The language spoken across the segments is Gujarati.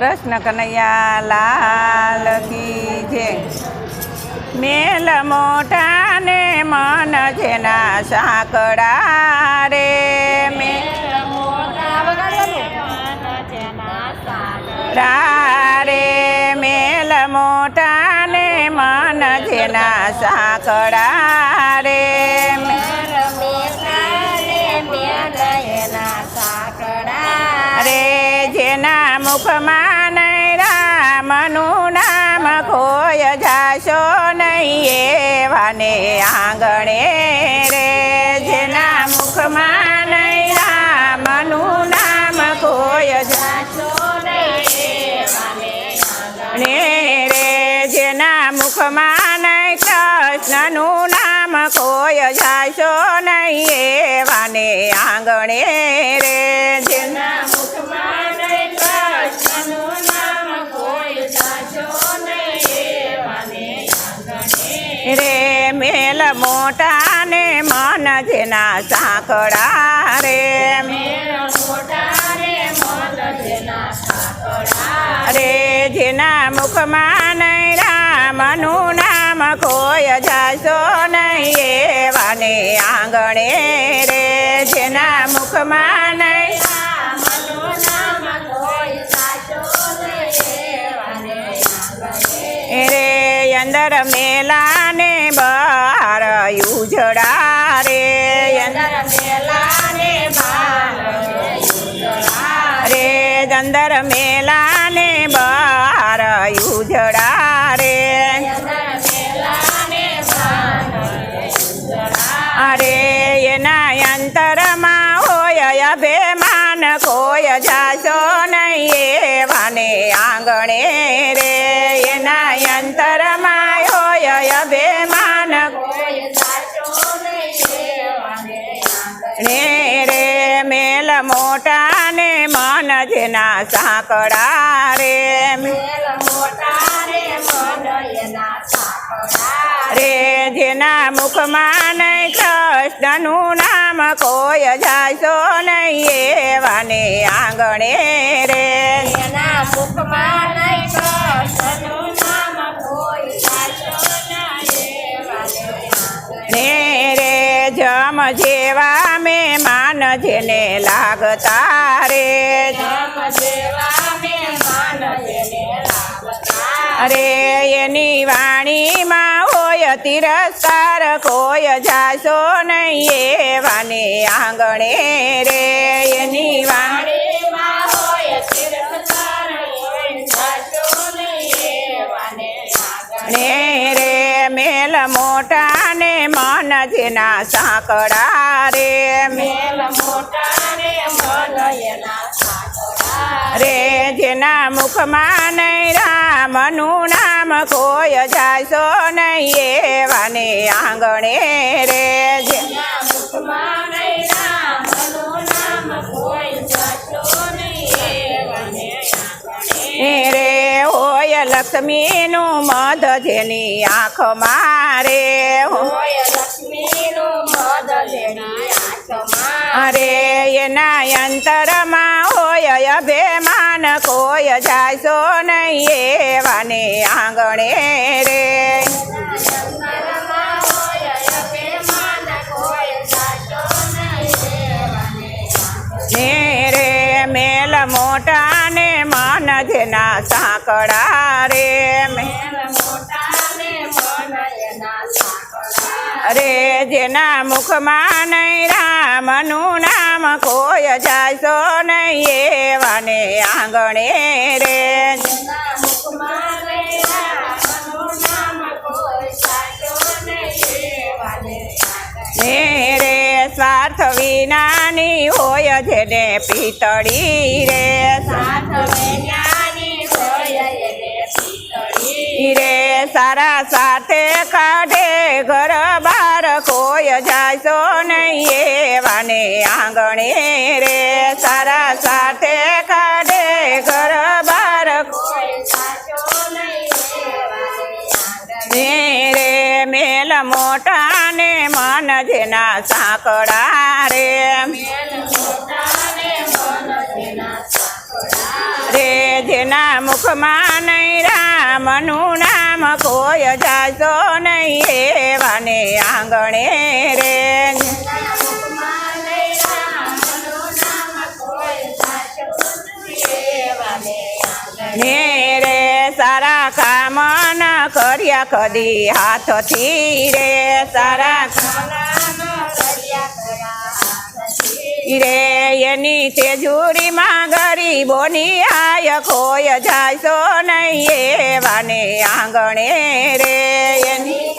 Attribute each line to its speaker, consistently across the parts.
Speaker 1: કૃષ્ણ કનૈયા લાલ કી જે મેલ મોટા ને મન જેના સાંકડા રે. મેલ મોટા રે મેલ મોટા ને મન જેના સાંકડા રે. રે જેના મુખમાં નહીં વાને આંગણે રે, જેના મુખમાં નહીં રામનું નામ કોઈ જાશો ને રે. જેના મુખમાં નહીં કૃષ્ણનું નામ કોઈ જાશો નહીં વાને આંગણે રે મોટા ને મન જેના સાંકડા રે. રે, જેના મુખમાં નહીં રામનું નામ કોઈ જાશો નહીં એવાને આંગણે રે. જેના મુખમાં નહીં રે, અંદર મેલાને મેલાને બહાર ઉજડા રે. અરે, એના અંતરમાં હોય અભિમાન, કોઈ જાશો નહીં એવાને આંગણે રે. એના અંતરમાં હોય અભિમાન ને રે, મેલ મોટા મન જેના સાંકડા રે રે જેના મુખમાં નહીં કૃષ્ણનું નામ કોઈ જાશો નહીં એવાને આંગણે રે. જેવા મે માન જેને લાગતા રે. અરે, એની વાણીમાં હોય તિરસ્કાર, કોઈ જાશો નહીં એવાને આંગણે રે. એની વાણી ને રે. મેલ મોટા ને મન જેના સાંકડા રે. મેલ રે જેના મુખમાં નહીં રામનું નામ કોઈ જાશો નહીં એવાને આંગણે રે. જે લક્ષ્મીનું મધ જેની આંખ મારે. અરે એના અંતરમાં હોય અભિમાન કોઈ જાશો નહીં એવાને આંગણે રે. ને રે મેલ મોટા ને મન જેના સાંકડા જેના મુખમાં નહીં રામનું નામ કોઈ જાશો નહીં, એવાને આંગણે રે. રે, સ્વાર્થ વિનાની હોય જેને પિતળી રે. રે સારા સાથે કાઢે ઘર બાર કોઈ જાયશો નહીં એવાને આંગણે રે. સારા સાથે કાઢે ઘર બાર ને રે. મેલ મોટા ને મન જેના સાંકડા રે. રે. જેના મુખમાં નહીં રામનું નામ કોઈ જાજો નહીં રેવાને આંગણે રે. ને રે સારા કામ ના કર્યા કદી હાથથી રે. સારા રે એની તેજુરીમાં ગરીબોની આય ખોય જાશો નહીં એવાને આંગણે રે એની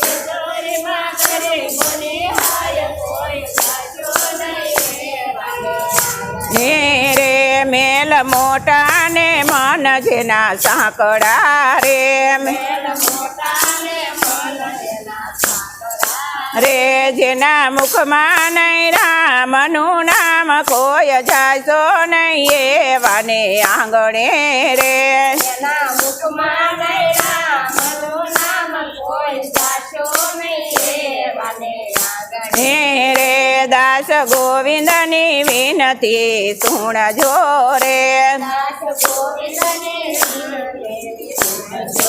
Speaker 1: રે મેલ મોટા ને મન જેના સાંકડા રે. રે જેના મુખમાં નહીં રામનું નામ કોઈ જાશો નહીં એવાને આંગણે રે. રે દાસ ગોવિંદની વિનતી સુણજો રે.
Speaker 2: દાસ ગોવિંદને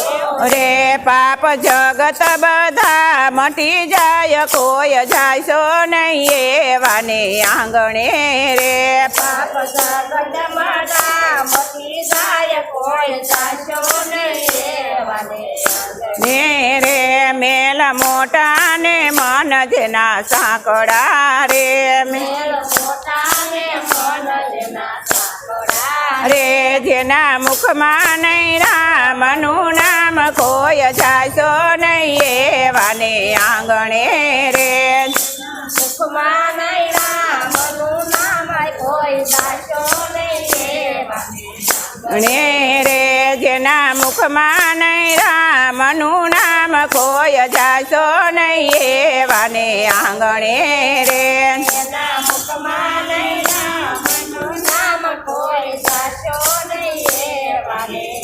Speaker 1: રે પાપ જગત બધા મટી જાય કોઈ જાયશો નહીં એવાને આંગણે રે.
Speaker 2: પાપ જગત બધા મટી જાય કોઈ જાયશો નહીં એવાને
Speaker 1: ને રે મેલ મોટા ને મન જેના સાંકડા રે.
Speaker 2: મેલ મોટા ને મન જેના સાંકડા
Speaker 1: રે જેના મુખમાં નહીં રામનું કોઈ જાશો નહીં એવાને આંગણે રે.
Speaker 2: સુખમાં નહીં રામનું નામ કોઈ જાશો નહીં
Speaker 1: રે જેના મુખમાં નહીં રામનું નામ કોઈ જાશો નહીં એવાને આંગણે રે.
Speaker 2: મુખમાં નહીં રામનું નામ કોઈ જાશો નહીં એવાને